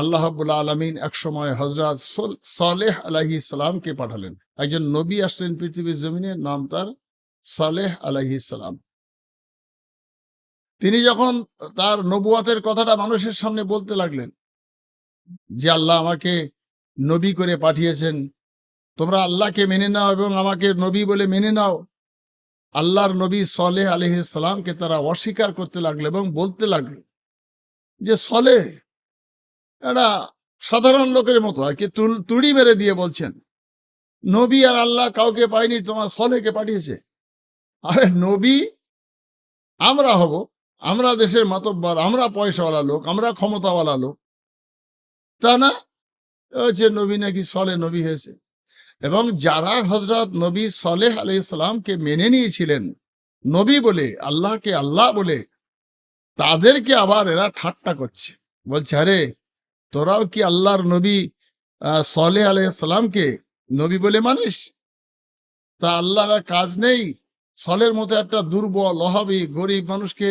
আল্লাহাবুল আলমিন এক সময় হজরত সালেহ আলাহি সালামকে পাঠালেন। একজন নবী আসলেন পৃথিবীর জমিনে, নাম তার সালেহ আলাহি সালাম। তিনি যখন তার নবুয়াতের কথাটা মানুষের সামনে বলতে লাগলেন, যে আল্লাহ আমাকে নবী করে পাঠিয়েছেন, তোমরা আল্লাহকে মেনে নাও এবং আমাকে নবী বলে মেনে নাও। আল্লাহর নবী সলেহ আলহিসামকে তারা অস্বীকার করতে লাগল এবং বলতে লাগল যে সলে এটা সাধারণ লোকের মতো আর কি তুড়ি মেরে দিয়ে বলছেন, নবী আর আল্লাহ কাউকে পায়নি, তোমার সলেকে পাঠিয়েছে? আরে নবী, আমরা হব, আমরা দেশের মাতব্বার, আমরা পয়সাওয়ালা লোক, আমরা ক্ষমতাওয়ালা লোক। তা না? হচ্ছে নবী নাকি সলে নবী হয়েছে। এবং যারা হজরত নবী সলেহ আলি সালামকে মেনে নিয়েছিলেন, নবী বলে, আল্লাহকে আল্লাহ বলে, তাদেরকে আবার এরা ঠাট্টা করছে। বলছে, আরে তোরাও কি আল্লাহর নবী সলে আলাইসালামকে নবী বলে মানিস? তা আল্লাহর আর কাজ নেই। সলের মতো একটা দুর্বল অহাবি গরিব মানুষকে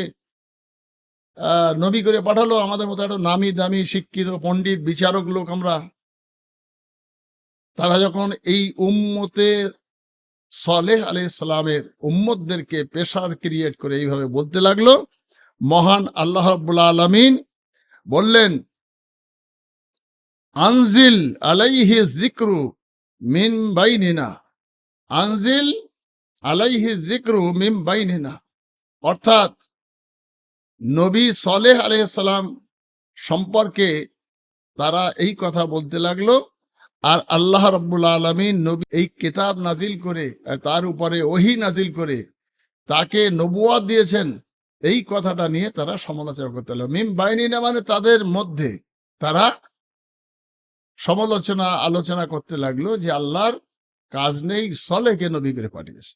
নবী করে পাঠালো। আমাদের মতো একটা নামি দামি শিক্ষিত, পণ্ডিত, বিচারক লোক আমরা। তারা যখন এই উম্মতে সলেহ আলাই সালামের উম্মতদেরকে পেশার ক্রিয়েট করে এইভাবে বলতে লাগল, মহান আল্লাহ রাব্বুল আলামিন বললেন আনজিল আলাইহি জিক্রু মিন বাইনিনা। আনজিল আলাইহি জিক্রু মিন বাইনিনা। অর্থাৎ নবী সলেহ আলাইসালাম সম্পর্কে তারা এই কথা বলতে লাগল, আর আল্লাহ রব্বুল আলমিন নবী এই কিতাব নাজিল করে, তার উপরে ওহি নাজিল করে তাকে নবুয়াদ দিয়েছেন। এই কথাটা নিয়ে তারা সমালোচনা করতে লাগল। মিম বাইনি না মানে তাদের মধ্যে তারা সমালোচনা, আলোচনা করতে লাগল যে আল্লাহর কাজ নেই সলেকে নবী করে পাঠিয়েছে।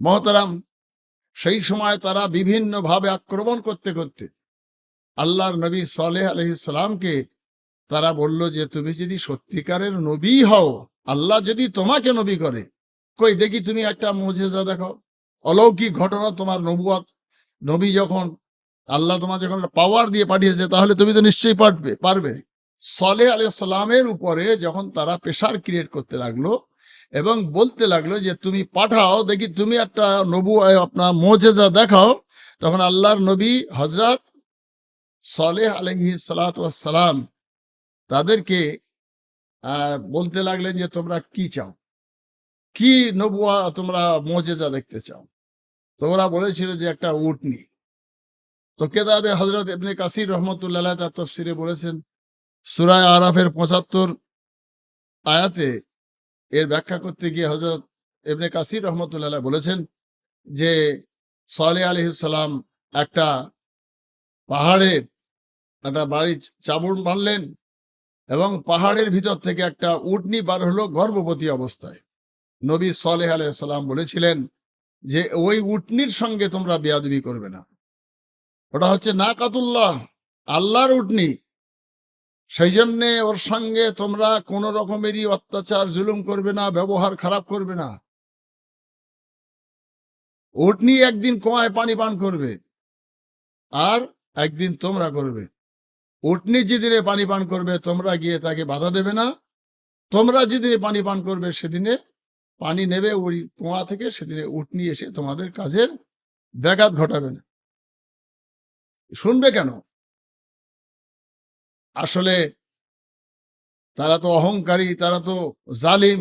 মহতারাম, সেই সময় তারা বিভিন্ন ভাবে আক্রমণ করতে করতে আল্লাহর নবী সলেহ আলহিসামকে তারা বলল যে, তুমি যদি সত্যিকারের নবী হও, আল্লাহ যদি তোমাকে নবী করে, কই দেখি তুমি একটা মজেজা দেখো অলৌকিক ঘটনা তোমার নবুয়াত। নবী যখন, আল্লাহ তোমার যখন পাওয়ার দিয়ে পাঠিয়েছে, তাহলে তুমি তো নিশ্চয়ই পারবে পারবে। সলে আলাইসালামের উপরে যখন তারা প্রেশার ক্রিয়েট করতে লাগল এবং বলতে লাগল যে, তুমি পাঠাও, দেখি তুমি একটা নবু আপনার মোজেজা দেখাও, তখন আল্লাহর নবী হজরত সলেহ আলহি সালাম তাদেরকে বলতে লাগলেন যে, তোমরা কি চাও? কি নবুয়া তোমরা মোজেজা দেখতে চাও? তোমরা বলেছিল যে, একটা উটনি তো কেতাবে হজরত ইবনে কাসির রহমতুল্লাহ তার তফসিরে বলেছেন সুরায় আরাফের পঁচাত্তর আয়াতে এর ব্যাখ্যা করতে গিয়ে হজরত ইবনে কাসির রহমতুল্লাহ বলেছেন যে সালে আলহিসাল্লাম একটা পাহাড়ের একটা বাড়ি চাবুর মারলেন এবং পাহাড়ের ভিতর থেকে একটা উটনি বার হলো গর্ভবতী অবস্থায়। নবী সালেহ আলাইসাল্লাম বলেছিলেন যে ওই উটনির সঙ্গে তোমরা বেয়াদবি করবে না। ওটা হচ্ছে না কাতুল্লাহ আল্লাহর উটনি। সেই জন্যে ওর সঙ্গে তোমরা কোন রকমেরই অত্যাচার, জুলুম করবে না, ব্যবহার খারাপ করবে না। উটনি একদিন কোয়ায় পানি পান করবে আর একদিন তোমরা করবে। উটনি যেদিনে পানি পান করবে, তোমরা গিয়ে তাকে বাধা দেবে না। তোমরা যেদিনে পানি পান করবে, সেদিনে পানি নেবে, ওই কুয়া থেকে সেদিনে উটনি এসে তোমাদের কাজের ব্যাঘাত ঘটাবে না। শুনবে কেন? আসলে তারা তো অহংকারী, তারা তো জালিম।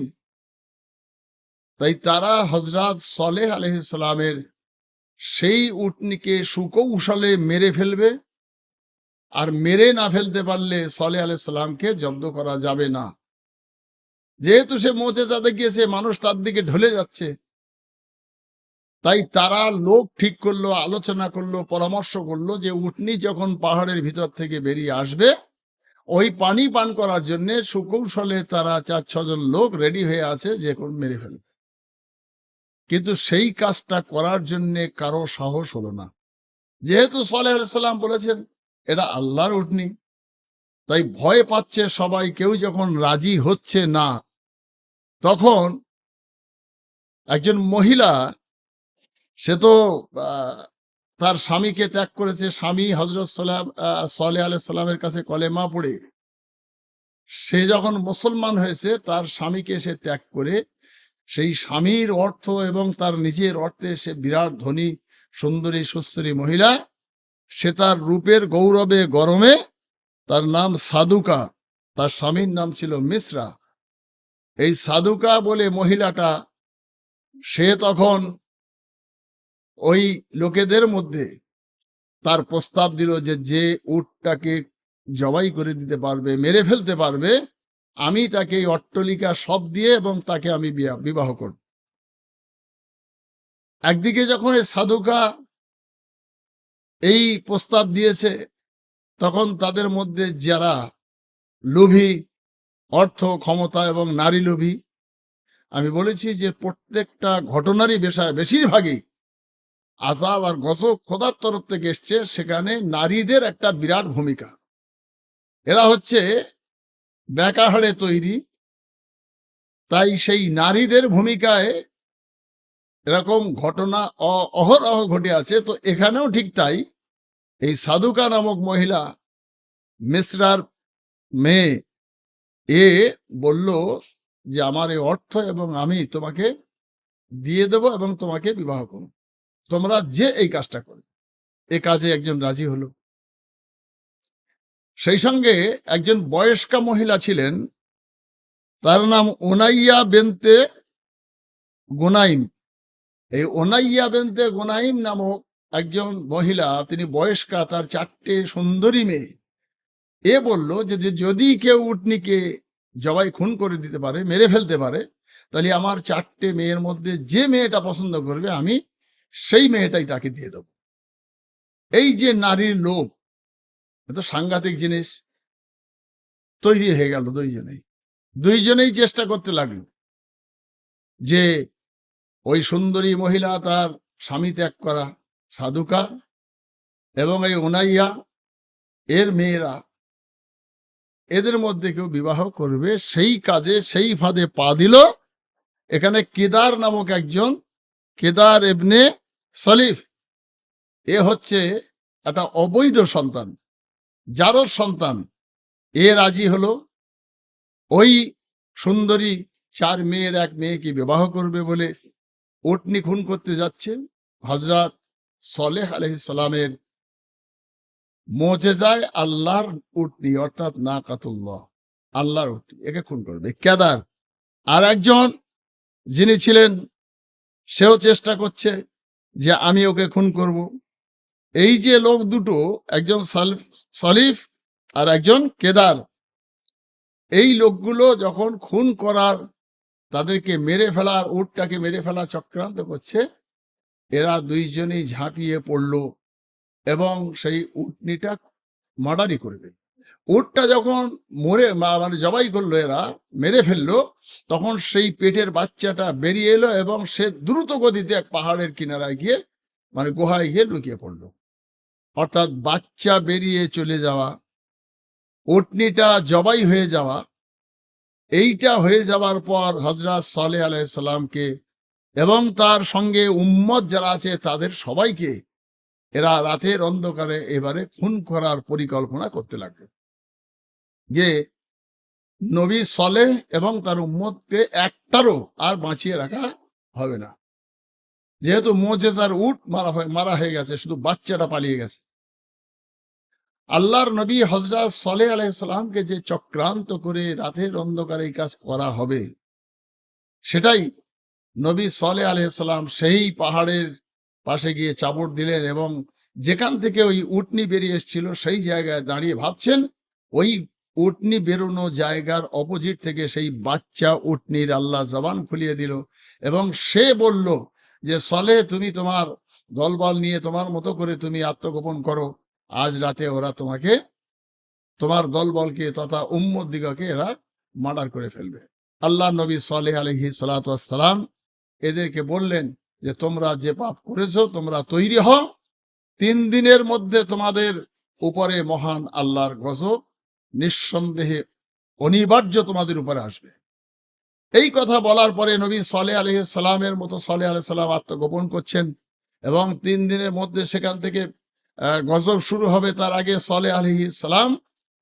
তাই তারা হজরত সলেহ আলহিসামের সেই উটনিকে সুকৌশলে মেরে ফেলবে আর মেরে না ফেলতে পারলে সলে আলাইসাল্লামকে জব্দ করা যাবে না। যেহেতু সে মোচে যাতে গিয়েছে, মানুষ তার দিকে ঢলে যাচ্ছে। তাই তারা লোক ঠিক করল, আলোচনা করল, পরামর্শ করল যে উটনি যখন পাহাড়ের ভিতর থেকে বেরিয়ে আসবে ওই পানি পান করার জন্য সুকৌশলে তারা চার ছজন লোক রেডি হয়ে আছে যে কোন মেরে ফেলবে। কিন্তু সেই কাজটা করার জন্য কারও সাহস হলো না। যেহেতু সালেহ বলেছেন, এটা আল্লাহর উঠনি তাই ভয় পাচ্ছে সবাই, কেউ যখন রাজি হচ্ছে না, তখন একজন মহিলা, সে তো তার স্বামীকে ত্যাগ করেছে। স্বামী হজরত সালাম সালে আলাইসাল্লামের কাছে কলেমা পড়ে। সে যখন মুসলমান হয়েছে, তার স্বামীকে সে ত্যাগ করে। সেই স্বামীর অর্থ এবং তার নিজের অর্থে সে বিরাট ধনী, সুন্দরী, সুস্থরী মহিলা। সে তার রূপের গৌরবে গরমে তার নাম সাধুকা তার স্বামীর নাম ছিল মিশ্রা। এই সাধুকা বলে মহিলাটা, সে তখন ওই লোকেদের মধ্যে তার প্রস্তাব দিল যে যে উটটাকে জবাই করে দিতে পারবে, মেরে ফেলতে পারবে, আমি তাকে এই অট্টলিকা সব দিয়ে এবং তাকে আমি বিবাহ করব। একদিকে যখন এই সাধুকা এই প্রস্তাব দিয়েছে, তখন তাদের মধ্যে যারা লোভী, অর্থ, ক্ষমতা এবং নারী লোভী, আমি বলেছি যে প্রত্যেকটা ঘটনারই বেশা- বেশিরভাগই আজাব আর গজব খোদার তরফ থেকে এসছে, সেখানে নারীদের একটা বিরাট ভূমিকা। এরা হচ্ছে ব্যাকাহাড়ে তৈরি। তাই সেই নারীদের ভূমিকায় এরকম ঘটনা অহরহ ঘটে আছে। তো এখানেও ঠিক তাই। এই সাধুকা নামক মহিলা, মিশ্রার মেয়ে, এ বলল যে, আমার এই অর্থ এবং আমি তোমাকে দিয়ে দেব এবং তোমাকে বিবাহ করব। তোমরা যে এই কাজটা করো। এ কাজে একজন রাজি হলো। সেই সঙ্গে একজন বয়স্কা মহিলা ছিলেন। তার নাম ওনাইয়া বেনতে গোনাইম। এই ওনাইয়া বেনতে গোনাইম নামক একজন মহিলা, তিনি বয়স্কা, তার চারটে সুন্দরী মেয়ে। এ বলল যে যে যদি কেউ উটনিকে জবাই খুন করে দিতে পারে, মেরে ফেলতে পারে, তাহলে আমার চারটে মেয়ের মধ্যে যে মেয়েটা পছন্দ করবে, আমি সেই মেয়েটাই তাকে দিয়ে দেব। এই যে নারীর লোভ এত সাংঘাতিক জিনিস। তৈরি হয়ে গেল দুইজনেই। দুইজনেই চেষ্টা করতে লাগল যে ওই সুন্দরী মহিলা তার স্বামী ত্যাগ করা সাধুকা এবং এই ওনাইয়া এর মেয়েরা এদের মধ্যে কেউ বিবাহ করবে, সেই কাজে সেই ফাঁদে পা দিল। এখানে কেদার নামক একজন, কেদার এবনে সলিফ, এ হচ্ছে একটা অবৈধ সন্তান। যারর সন্তান, এ রাজি হলো। ওই সুন্দরী চার মেয়ের এক মেয়েকে বিবাহ করবে বলে ওটনি খুন করতে যাচ্ছেন হজরত সলেহ আলহিসামের মোজেজায় আল্লাহর উটনি, অর্থাৎ না কাতুল্লাহ আল্লাহর উটনি, একে খুন করবে। কেদার আর একজন যিনি ছিলেন, সেও চেষ্টা করছে যে আমি ওকে খুন করব। এই যে লোক দুটো, একজন সাল- সলিফ আর একজন কেদার, এই লোকগুলো যখন খুন করার, তাদেরকে মেরে ফেলার, উটটাকে মেরে ফেলার চক্রান্ত করছে, এরা দুইজনেই ঝাঁপিয়ে পড়ল এবং সেই উটনিটা মার্ডারি করবে উটটা যখন মরে মানে জবাই করল এরা, মেরে ফেলল, তখন সেই পেটের বাচ্চাটা বেরিয়ে এলো এবং সে দ্রুত গতিতে এক পাহাড়ের কিনারায় গিয়ে মানে গুহায় গিয়ে লুকিয়ে পড়ল। অর্থাৎ বাচ্চা বেরিয়ে চলে যাওয়া, উটনিটা জবাই হয়ে যাওয়া, এইটা হয়ে যাওয়ার পর হজরত সালে আলাইসাল্লামকে এবং তার সঙ্গে উম্মত যারা আছে তাদের সবাইকে এরা রাতের অন্ধকারে এবারে খুন করার পরিকল্পনা করতে লাগল। যে নবী সলে এবং তার উম্মতকে একটারও আর বাঁচিয়ে রাখা হবে না। যেহেতু মোজেজার উট মারা হয়ে মারা হয়ে গেছে, শুধু বাচ্চাটা পালিয়ে গেছে। আল্লাহর নবী হজরত সলে আলাইসাল্লামকে যে চক্রান্ত করে রাতের অন্ধকারে এই কাজ করা হবে, সেটাই নবী সলে আলাইসাল্লাম সেই পাহাড়ের পাশে গিয়ে চাবড় দিলেন এবং যেখান থেকে ওই উটনি বেরিয়ে এসেছিল সেই জায়গায় দাঁড়িয়ে ভাবছেন, ওই উটনি বেরোনো জায়গার অপোজিট থেকে সেই বাচ্চা উটনির আল্লাহ জবান খুলিয়ে দিল এবং সে বলল যে, সলে, তুমি তোমার দলবল নিয়ে তোমার মতো করে তুমি আত্মগোপন করো। আজ রাতে ওরা তোমাকে, তোমার দলবলকে তথা উম্মদ দিগকে এরা মার্ডার করে ফেলবে। আল্লাহ নবী সালেহ আলহি সালাম এদেরকে বললেন যে, তোমরা যে পাপ করেছ, তোমরা তৈরি হও। তিন দিনের মধ্যে তোমাদের উপরে মহান আল্লাহর গজব নিঃসন্দেহে অনিবার্য তোমাদের উপরে আসবে। এই কথা বলার পরে নবী সালে আলহ সালামের মতো সালে আলহ সাল্লাম আত্মগোপন করছেন এবং তিন দিনের মধ্যে সেখান থেকে গজব শুরু হবে তার আগে সালে আলহি সালাম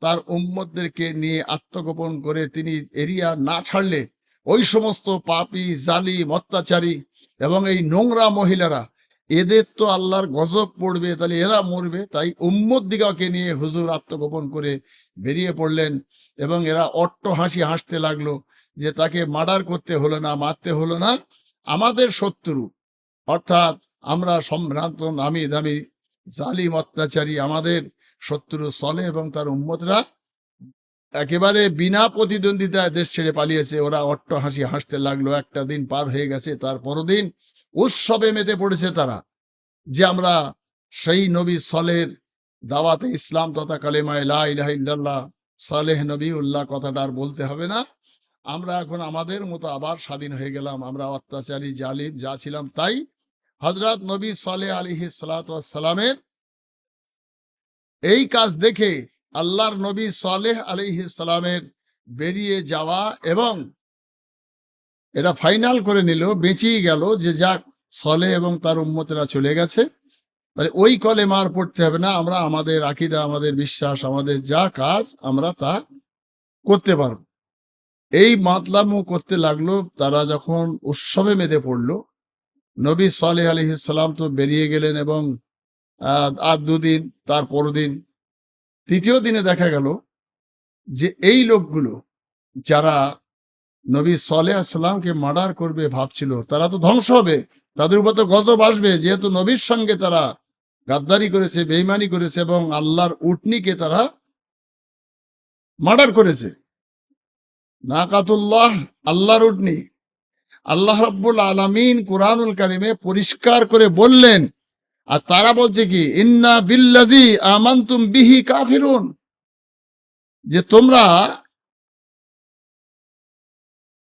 তার উম্মতদেরকে নিয়ে আত্মগোপন করে তিনি এরিয়া না ছাড়লে ওই সমস্ত পাপি, জালিম, অত্যাচারী এবং এই নোংরা মহিলারা এদের তো আল্লাহর গজব পড়বে, তাহলে এরা মরবে। তাই উম্মত দিগাকে নিয়ে হুজুর আত্মগোপন করে বেরিয়ে পড়লেন এবং এরা অট্ট হাসি হাসতে লাগল যে তাকে মার্ডার করতে হলো না, মারতে হলো না। আমাদের শত্রু, অর্থাৎ আমরা সম্ভ্রান্ত, নামি দামি, জালিম, অত্যাচারী, আমাদের শত্রু সলে এবং তার উম্মতরা একেবারে বিনা প্রতিদ্বন্দ্বিতায় দেশ ছেড়ে পালিয়েছে। ওরা অট্ট হাসি হাসতে লাগল। একটা দিন পার হয়ে গেছে, তার পরদিন উৎসবে মেতে পড়েছে তারা, যে আমরা সেই নবী সলের দাওয়াতে ইসলাম তথা কালেমায় লা ইলাহা ইল্লাল্লাহ, সালেহ নবী উল্লাহ কথাটা আর বলতে হবে না। আমরা এখন আমাদের মতো আবার স্বাধীন হয়ে গেলাম, আমরা অত্যাচারী, জালিম, যা ছিলাম তাই। হজরত নবী সালে আলিহি সালামের এই কাজ দেখে আল্লাহর নবী সালেহ আলিহি সালামের বেরিয়ে যাওয়া এবং এটা ফাইনাল করে নিল, বেঁচেই গেল যে যাক সলে এবং তার উম্মতেরা চলে গেছে। মানে ওই কলে মার পড়তে হবে না, আমরা আমাদের আকিদা, আমাদের বিশ্বাস, আমাদের যা কাজ, আমরা তা করতে পারব। এই মাতলামু করতে লাগল, তারা যখন উৎসবে মেতে পড়ল, নবী সালেহ আলহিসাল্লাম তো বেরিয়ে গেলেন এবং আর দুদিন, তার পরদিন, তৃতীয় দিনে দেখা গেল যে এই লোকগুলো যারা নবী সালেহ আসসালামকে মার্ডার করবে ভাবছিল, তারা তো ধ্বংস হবে, তাদের উপর তো গজব আসবে, যেহেতু নবীর সঙ্গে তারা গাদ্দারি করেছে বেইমানি করেছে এবং আল্লাহর উটনিকে তারা মার্ডার করেছে। নাকাতুল্লাহ, আল্লাহর উটনি। আল্লাহ রব্বুল আলামিন কোরআনুল কারিমে পরিষ্কার করে বললেন, আর তারা বলছে কি, ইন্না বিল্লাজি আমান্তুম বিহি কাফিরুন। যে তোমরা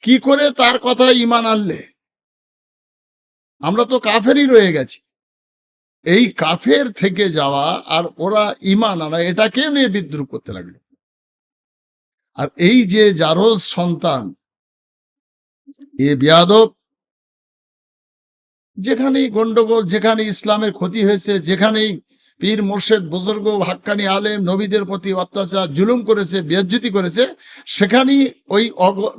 কি করে তার কথা ইমান আনলে? আমরা তো কাফেরই রয়ে গেছি। এই কাফের থেকে যাওয়া আর ওরা ইমান আনা, এটাকে নিয়ে বিদ্রুপ করতে লাগল। আর এই যে জারজ সন্তান, এ বিয়াদব, যেখানেই গন্ডগোল যেখানে ইসলামের ক্ষতি হয়েছে, যেখানেই পীর মোর্শেদ, বুজুর্গ, হাক্কানি আলেম, নবীদের প্রতি অত্যাচার, জুলুম করেছে, বেজ্জুতি করেছে, সেখানেই ওই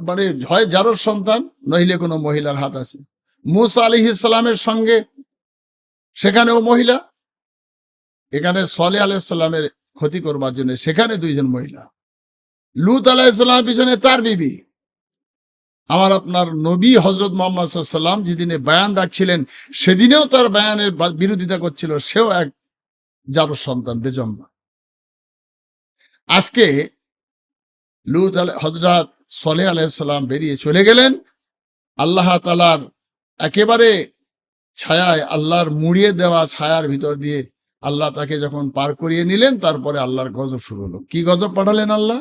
মানে হয় জারর সন্তান, নইলে কোনো মহিলার হাত আছে। মুসা আলি ইসলামের সঙ্গে সেখানেও মহিলা, এখানে সলে আলাইসাল্লামের ক্ষতি করবার জন্য সেখানে দুইজন মহিলা। লুত আলাইসাল্লাম পিছনে তার বিবি। আমার আপনার নবী হজরত মোহাম্মদ সাল্লাম যেদিনে বয়ান রাখছিলেন, সেদিনেও তার বয়ানের বিরোধিতা করছিল, সেও এক যার সন্তান বেজম্মা আজকে লুত হজরত সলে আলাইসাল্লাম বেরিয়ে চলে গেলেন। আল্লাহ তালার একেবারে ছায়ায়, আল্লাহর মুড়িয়ে দেওয়া ছায়ার ভিতর দিয়ে আল্লাহ তাকে যখন পার করিয়ে নিলেন, তারপরে আল্লাহর গজব শুরু হলো। কি গজব পাঠালেন আল্লাহ?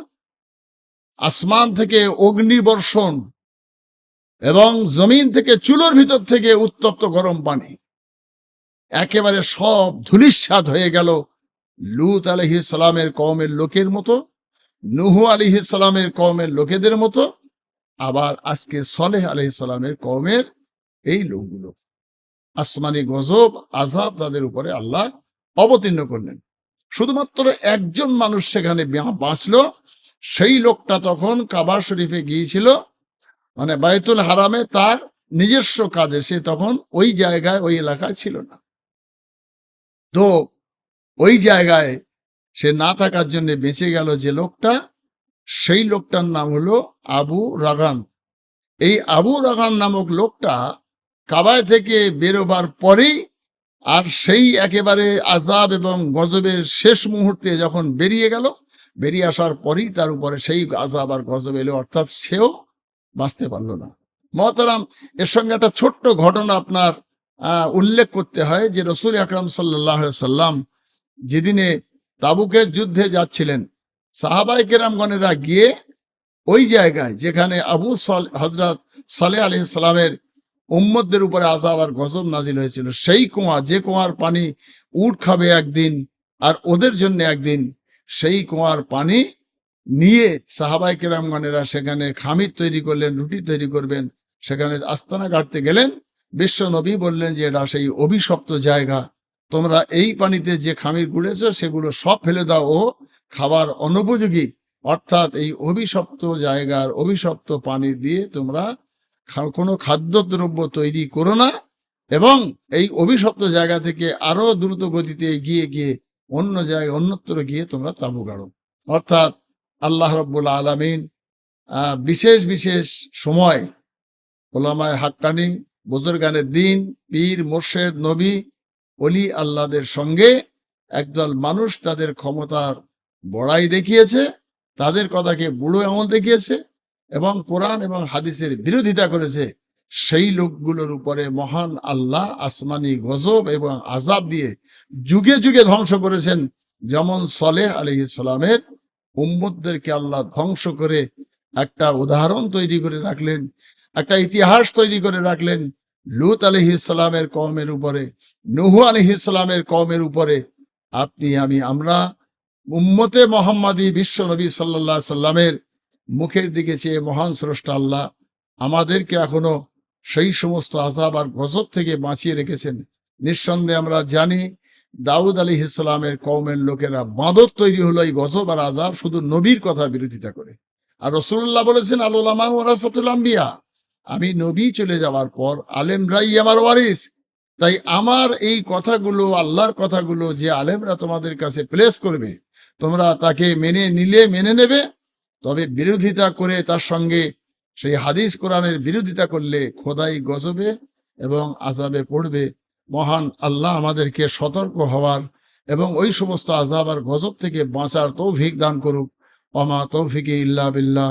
আসমান থেকে অগ্নি বর্ষণ এবং জমিন থেকে চুলোর ভিতর থেকে উত্তপ্ত গরম পানি। একেবারে সব ধুলিস্বাদ হয়ে গেল। লুত আলহি সালামের কওমের লোকের মতো, নুহু আলিহি সালামের কওমের লোকেদের মতো, আবার আজকে সলেহ আলহি সালামের কওমের এই লোকগুলো। আসমানি গজব আজাব তাদের উপরে আল্লাহ অবতীর্ণ করলেন। শুধুমাত্র একজন মানুষ সেখানে বাঁচলো, সেই লোকটা তখন কাবা শরীফে গিয়েছিল মানে বায়তুল হারামে তার নিজস্ব কাজে, সে তখন ওই জায়গায়, ওই এলাকায় ছিল না। তো ওই জায়গায় সে না থাকার জন্য বেঁচে গেল যে লোকটা, সেই লোকটার নাম হলো আবু রাগান এই আবু রাগান নামক লোকটা কাবায় থেকে বেরোবার পরেই আর সেই একেবারে আজাব এবং গজবের শেষ মুহূর্তে যখন বেরিয়ে গেল, বেরিয়ে আসার পরেই তার উপরে সেই আজাব আর গজব এলো, অর্থাৎ সেও বাঁচতে পারল না। মহতারাম, এর সঙ্গে একটা ছোট্ট ঘটনা আপনার উল্লেখ করতে হয় যে রসুল আকরাম সাল্লাহ সাল্লাম যেদিনে তাবুকের যুদ্ধে যাচ্ছিলেন সাহাবাই কেরামগণেরা গিয়ে ওই জায়গায় যেখানে আবু সল হজরত সালে আলি সালামের উম্মদদের উপরে আজাব আর গজব নাজিল হয়েছিল, সেই কুয়া, যে কুয়ার পানি উট খাবে একদিন আর ওদের জন্য একদিন, সেই কুয়ার পানি নিয়ে সাহাবাই কেরামগণেরা সেখানে খামির তৈরি করলেন, রুটি তৈরি করবেন, সেখানে আস্তানা গাড়তে গেলেন বিশ্ব নবী বললেন যে, এটা সেই অভিশপ্ত জায়গা। তোমরা এই পানিতে যে খামির গুড়েছ, সেগুলো সব ফেলে দাও ও খাবার অনুপযোগী। অর্থাৎ এই অভিশপ্ত জায়গার অভিশপ্ত পানি দিয়ে তোমরা কোনো খাদ্যদ্রব্য তৈরি করো না এবং এই অভিশপ্ত জায়গা থেকে আরও দ্রুত গতিতে এগিয়ে গিয়ে অন্য জায়গায়, অন্যত্র গিয়ে তোমরা তাবু গাড়ো। অর্থাৎ আল্লাহ রব্বুল আলমিন বিশেষ বিশেষ সময় ওলামায় হাক্কানি বুজুর্গানের দিন, পীর, মোর্শেদ, নবী অলি আল্লাহদের সঙ্গে একদল মানুষ তাদের ক্ষমতার বড়াই দেখিয়েছে, তাদের কথাকে বুড়ো এমন দেখিয়েছে এবং কোরআন এবং হাদিসের বিরোধিতা করেছে। সেই লোকগুলোর উপরে মহান আল্লাহ আসমানি গজব এবং আজাব দিয়ে যুগে যুগে ধ্বংস করেছেন। যেমন সলেহ আলী ইসলামের উম্মদদেরকে আল্লাহ ধ্বংস করে একটা উদাহরণ তৈরি করে রাখলেন। একটা ইতিহাস তৈরি করে রাখলেন লুত আলহ ইসলামের কমের উপরে, নুহু আলহ ইসলামের কমের উপরে। আপনি, আমি, আমরা উম্মতে মোহাম্মদী বিশ্ব নবী সাল্লাহ সাল্লামের মুখের দিকে চেয়ে মহান স্রষ্টা আল্লাহ, আমাদেরকে এখনও সেই সমস্ত আজাব আর গজব থেকে বাঁচিয়ে রেখেছেন। নিঃসন্দেহে আমরা জানি দাউদ আলী ইসলামের কৌমের লোকেরা বাঁদর তৈরি হলো এই গজব আর আজাব শুধু নবীর কথা বিরোধিতা করে। আর রসুল্লাহ বলেছেন আলোলামা ওরাসতুল আম্বিয়া। আমি নবী চলে যাওয়ার পর আলেমরাই আমার ওয়ারিস। তাই আমার এই কথাগুলো, আল্লাহর কথাগুলো যে আলেমরা তোমাদের কাছে প্লেস করবে, তোমরা তাকে মেনে নিলে, মেনে নেবে। তবে বিরোধিতা করে তার সঙ্গে সেই হাদিস কোরআনের বিরোধিতা করলে খোদাই গজবে এবং আজাবে পড়বে। মহান আল্লাহ আমাদেরকে সতর্ক হওয়ার এবং ওই সমস্ত আজাব আর গজব থেকে বাঁচার তৌফিক দান করুক। অমা তৌফিকে ইল্লা বিল্লাহ।